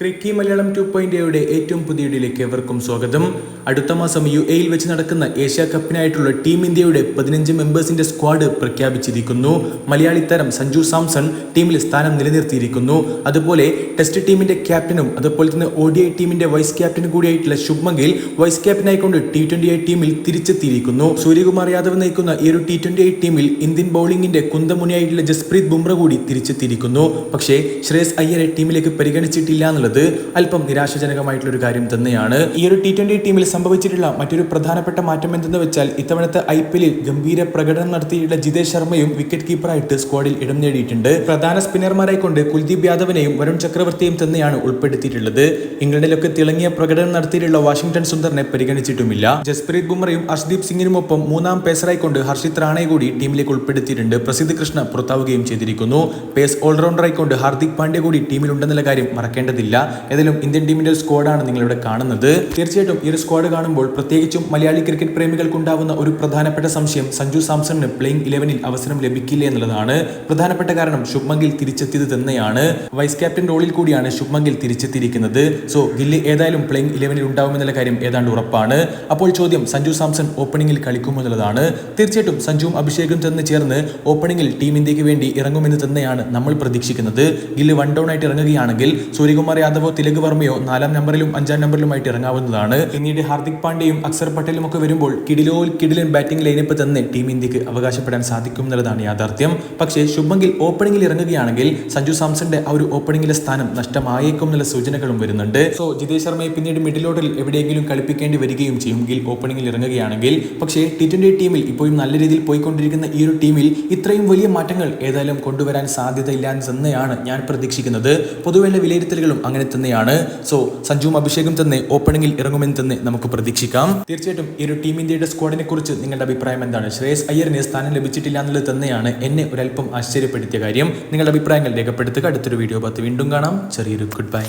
ക്രിക്കി Malayalam two point എയുടെ ഏറ്റവും പുതിയ ഇടയിലേക്ക് എവർക്കും സ്വാഗതം. അടുത്ത മാസം യു എയിൽ വെച്ച് നടക്കുന്ന ഏഷ്യ കപ്പിനായിട്ടുള്ള ടീം ഇന്ത്യയുടെ പതിനഞ്ച് മെമ്പേഴ്സിന്റെ സ്ക്വാഡ് പ്രഖ്യാപിച്ചിരിക്കുന്നു. മലയാളി താരം സഞ്ജു സാംസൺ ടീമിൽ സ്ഥാനം നിലനിർത്തിയിരിക്കുന്നു. അതുപോലെ ടെസ്റ്റ് ടീമിന്റെ ക്യാപ്റ്റനും അതുപോലെ തന്നെ ഒ ഡി ഐ ടീമിന്റെ വൈസ് ക്യാപ്റ്റനും കൂടിയായിട്ടുള്ള ശുഭ്മൻ വൈസ് ക്യാപ്റ്റനായിക്കൊണ്ട് ടി ട്വന്റി ഐ ടീമിൽ തിരിച്ചെത്തിയിരിക്കുന്നു. സൂര്യകുമാർ യാദവ് നയിക്കുന്ന ഈ ഒരു ടി ട്വന്റി ഐ ടീമിൽ ഇന്ത്യൻ ബൗളിംഗിന്റെ കുന്തമുനിയായിട്ടുള്ള ജസ്പ്രീത് ബുംറ കൂടി തിരിച്ചെത്തിയിരിക്കുന്നു. പക്ഷേ ശ്രേയസ് അയ്യരെ ടീമിലേക്ക് പരിഗണിച്ചിട്ടില്ല എന്നുള്ളത് അല്പം നിരാശാജനകമായിട്ടുള്ള ഒരു കാര്യം തന്നെയാണ്. ഈ ഒരു ടി ട്വന്റി ടീമിൽ സംഭവിച്ചിട്ടുള്ള മറ്റൊരു പ്രധാനപ്പെട്ട മാറ്റം എന്തെന്ന് വെച്ചാൽ ഇത്തവണത്തെ ഐ പി എല്ലിൽ ഗംഭീര പ്രകടനം നടത്തിയിട്ടുള്ള ജിതേഷ് ശർമ്മയും വിക്കറ്റ് കീപ്പറായിട്ട് സ്ക്വാഡിൽ ഇടം നേടിയിട്ടുണ്ട്. പ്രധാന സ്പിന്നർമാരായി കൊണ്ട് കുൽദീപ് യാദവിനെയും വരുൺ ചക്രവർത്തിയും തന്നെയാണ് ഉൾപ്പെടുത്തിയിട്ടുള്ളത്. ഇംഗ്ലണ്ടിലൊക്കെ തിളങ്ങിയ പ്രകടനം നടത്തിയിട്ടുള്ള വാഷിംഗ്ടൺ സുന്ദറിനെ പരിഗണിച്ചിട്ടുമില്ല. ജസ്പ്രീത് ബുമറയും അർഷ്ദീപ് സിംഗിനുമൊപ്പം മൂന്നാം പേസറായി കൊണ്ട് ഹർഷിത് റാണയെ കൂടി ടീമിലേക്ക് ഉൾപ്പെടുത്തിയിട്ടുണ്ട്. പ്രസിദ്ധ് കൃഷ്ണ പുറത്താവുകയും ചെയ്തിരിക്കുന്നു. പേസ് ഓൾറൗണ്ടറായി കൊണ്ട് ഹാർദിക് പാണ്ഡ്യ കൂടി ടീമിലുണ്ടെന്നുള്ള കാര്യം മറക്കേണ്ടതില്ല. ഏതായാലും ഇന്ത്യൻ ടീമിന്റെ ഒരു സ്ക്വാഡാണ് നിങ്ങളിവിടെ കാണുന്നത്. തീർച്ചയായിട്ടും ഈ ഒരു സ്ക്വാഡ് കാണുമ്പോൾ പ്രത്യേകിച്ചും മലയാളി ക്രിക്കറ്റ് പ്രേമികൾക്ക് ഉണ്ടാവുന്ന ഒരു പ്രധാനപ്പെട്ട സംശയം സഞ്ജു സാംസണിന് പ്ലേയിങ് ഇലവനിൽ അവസരം ലഭിക്കില്ല എന്നുള്ളതാണ്. പ്രധാനപ്പെട്ട കാരണം ശുഭ്മഗിൽ തിരിച്ചെത്തിയത് തന്നെയാണ്. വൈസ് ക്യാപ്റ്റൻ റോളിൽ കൂടിയാണ് ശുഭ്മഗിൽ തിരിച്ചെത്തിയിരിക്കുന്നത്. സോ ഗില്ല് ഏതായാലും പ്ലേയിങ് ഇലവനിൽ ഉണ്ടാവുമെന്നുള്ള കാര്യം ഏതാണ്ട് ഉറപ്പാണ്. അപ്പോൾ ചോദ്യം സഞ്ജു സാംസൺ ഓപ്പണിംഗിൽ കളിക്കുമോ എന്നുള്ളതാണ്. തീർച്ചയായിട്ടും സഞ്ജുവും അഭിഷേകും ചെന്ന് ചേർന്ന് ഓപ്പണിംഗിൽ ടീം ഇന്ത്യയ്ക്ക് വേണ്ടി ഇറങ്ങുമെന്ന് തന്നെയാണ് നമ്മൾ പ്രതീക്ഷിക്കുന്നത്. ഗില്ല് വൺ ഡൗൺ ആയിട്ട് ഇറങ്ങുകയാണെങ്കിൽ സൂര്യകുമാർ യാദവോ തിലക് വർമ്മയോ നാലാം നമ്പറിലും അഞ്ചാം നമ്പറിലുമായിട്ട് ഇറങ്ങാവുന്നതാണ്. പിന്നീട് ഹാർദിക് പാണ്ഡ്യയും അക്സർ പട്ടേലും ഒക്കെ വരുമ്പോൾ കിടിലോ കിടിലൻ ബാറ്റിംഗ് ലൈനപ്പ് തന്നെ ടീം ഇന്ത്യയ്ക്ക് അവകാശപ്പെടാൻ സാധിക്കും എന്നുള്ളതാണ് യാഥാർത്ഥ്യം. പക്ഷേ ശുഭങ്കിൽ ഗിൽ ഓപ്പണിംഗിൽ ഇറങ്ങുകയാണെങ്കിൽ സഞ്ജു സാംസന്റെ ആ ഒരു ഓപ്പണിംഗിലെ സ്ഥാനം നഷ്ടമായേക്കും എന്നുള്ള സൂചനകളും വരുന്നുണ്ട്. സോ ജിതേഷ് ശർമ്മയെ പിന്നീട് മിഡിൽ ഓർഡറിൽ എവിടെയെങ്കിലും കളിപ്പിക്കേണ്ടി വരികയും ചെയ്യും. ഗിൽ ഓപ്പണിംഗിൽ ഇറങ്ങുകയാണെങ്കിൽ. പക്ഷേ ടി ട്വന്റി ടീമിൽ ഇപ്പോഴും നല്ല രീതിയിൽ പോയിക്കൊണ്ടിരിക്കുന്ന ഈ ഒരു ടീമിൽ ഇത്രയും വലിയ മാറ്റങ്ങൾ ഏതായാലും കൊണ്ടുവരാൻ സാധ്യതയില്ല തന്നെയാണ് ഞാൻ പ്രതീക്ഷിക്കുന്നത്. പൊതുവെയുള്ള വിലയിരുത്തലുകളും അങ്ങനെ തന്നെയാണ്. സോ സഞ്ജുവും അഭിഷേകും തന്നെ ഓപ്പണിംഗിൽ ഇറങ്ങുമെന്ന് തന്നെ നമുക്ക് പ്രതീക്ഷിക്കാം. തീർച്ചയായിട്ടും ഈ ഒരു ടീം ഇന്ത്യയുടെ സ്ക്വാഡിനെ കുറിച്ച് നിങ്ങളുടെ അഭിപ്രായം എന്താണ്? ശ്രേയസ് അയ്യറിന് സ്ഥാനം ലഭിച്ചിട്ടില്ല എന്നുള്ളത് തന്നെയാണ് എന്നെ ഒരല്പം ആശ്ചര്യപ്പെടുത്തിയ കാര്യം. നിങ്ങളുടെ അഭിപ്രായങ്ങൾ രേഖപ്പെടുത്തുക. അടുത്തൊരു വീഡിയോ പത്ത് വീണ്ടും കാണാം. ചെറിയൊരു ഗുഡ് ബൈ